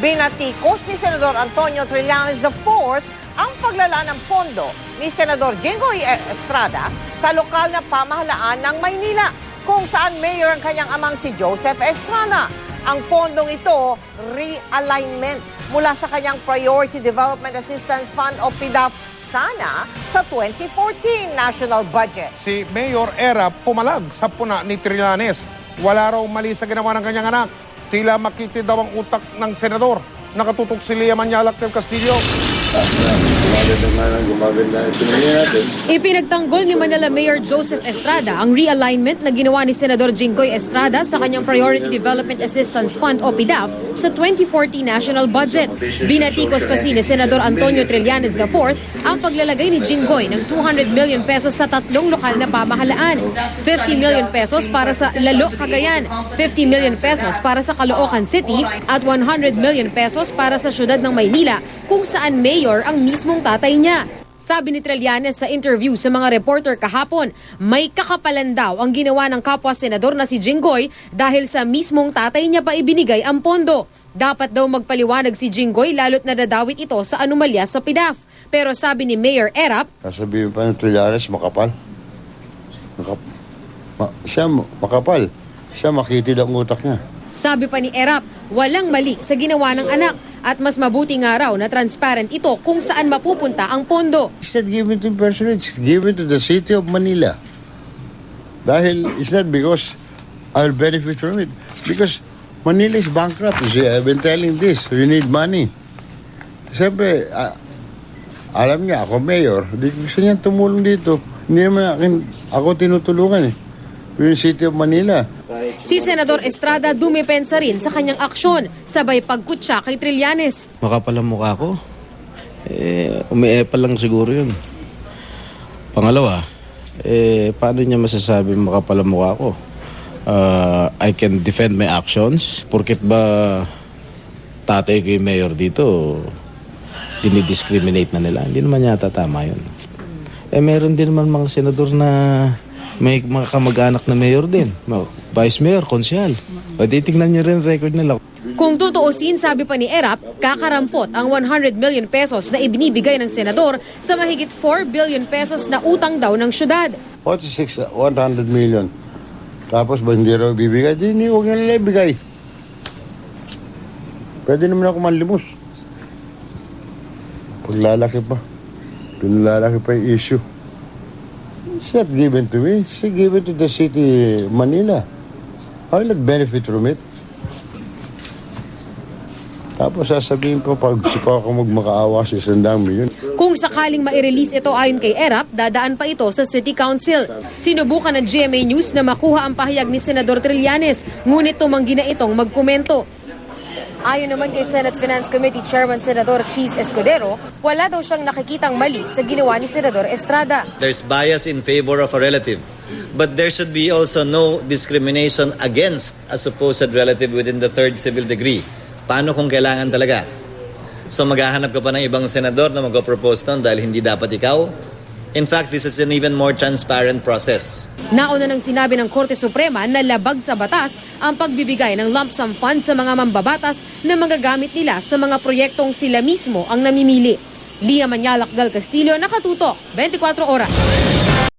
Binatikos ni Senador Antonio Trillanes IV ang paglala ng pondo ni Senador Jinggoy Estrada sa lokal na pamahalaan ng Maynila kung saan mayor ang kanyang amang si Joseph Estrada. Ang pondong ito, realignment mula sa kanyang Priority Development Assistance Fund o PDAF sana sa 2014 national budget. Si Mayor Era pumalag sa puna ni Trillanes. Wala raw mali sa ginawa ng kanyang anak. Tila makitid daw ang utak ng senador. Nakatutok si Lia Manyalak del Castillo. Ipinagtanggol ni Manila Mayor Joseph Estrada ang realignment na ginawa ni Senador Jinggoy Estrada sa kanyang Priority Development Assistance Fund o PDAF sa 2040 national budget. Binatikos kasi ni Senador Antonio Trillanes IV ang paglalagay ni Jinggoy ng 200 million pesos sa tatlong lokal na pamahalaan. 50 million pesos para sa Lalo, Cagayan, 50 million pesos para sa Caloocan City at 100 million pesos para sa syudad ng Maynila kung saan mayor ang mismong tatay niya. Sabi ni Trillanes sa interview sa mga reporter kahapon, may kakapalan daw ang ginawa ng kapwa senador na si Jinggoy dahil sa mismong tatay niya pa ibinigay ang pondo. Dapat daw magpaliwanag si Jinggoy lalo't nadadawit ito sa anomalya sa PIDAF. Pero sabi ni Mayor Erap, Sasabihin pa ng Trillanes, makapal. Makap ma- siya, makapal. Siya makitid ang utak niya. sabi pa ni Erap, walang mali sa ginawa ng anak at mas mabuti nga raw na transparent ito kung saan mapupunta ang pondo. It's not given to person, it's given to the city of Manila. Dahil it's not because I'll benefit from it. Because Manila is bankrupt. You see, I've been telling this. We need money. Siyempre, ah, alam niya, ako mayor. Di gusto niya tumulong dito. Hindi naman akin, ako tinutulungan eh. Yung city of Manila. Si Senador Estrada dumipensa rin sa kanyang aksyon, sabay pagkutsa kay Trillanes. makapal ang mukha ko. Eh, umiepal lang siguro yun. Pangalawa, eh, paano niya masasabi makapal ang mukha ko? Uh, I can defend my actions. Porket ba tatay ko yung mayor dito, dinidiscriminate na nila. Hindi naman yata tama yun. Eh, meron din naman mga senador na may mga kamag-anak na mayor din. Vice mayor, konsyal. Pwede tingnan niyo rin record nila. Kung tutuusin, sabi pa ni Erap, kakarampot ang 100 million pesos na ibinibigay ng senador sa mahigit 4 billion pesos na utang daw ng syudad. 46, 100 million. Tapos ba hindi raw bibigay? Di, hindi, huwag nila ibigay. Pwede naman ako manlimos. Paglalaki pa. Pinlalaki pa yung issue. It's not given to me. It's given to the city Manila. I will not benefit from it. Tapos sasabihin ko pag sipa ako magmakaawa sa isang milyon. Kung sakaling ma-release ito ayon kay Erap, dadaan pa ito sa City Council. Sinubukan ng GMA News na makuha ang pahayag ni Senador Trillanes, ngunit tumanggi na itong magkomento. Ayon naman kay Senate Finance Committee Chairman Senador Cheese Escudero, wala daw siyang nakikitang mali sa ginawa ni Senador Estrada. there's bias in favor of a relative. But there should be also no discrimination against a supposed relative within the third civil degree. Paano kung kailangan talaga? So maghahanap ka pa ng ibang senador na mag-propose nun dahil hindi dapat ikaw? In fact, this is an even more transparent process. Nauna nang sinabi ng Korte Suprema na labag sa batas ang pagbibigay ng lump sum fund sa mga mambabatas na magagamit nila sa mga proyektong sila mismo ang namimili. Lia Manyalak Gal Castillo, Nakatuto, 24 Oras.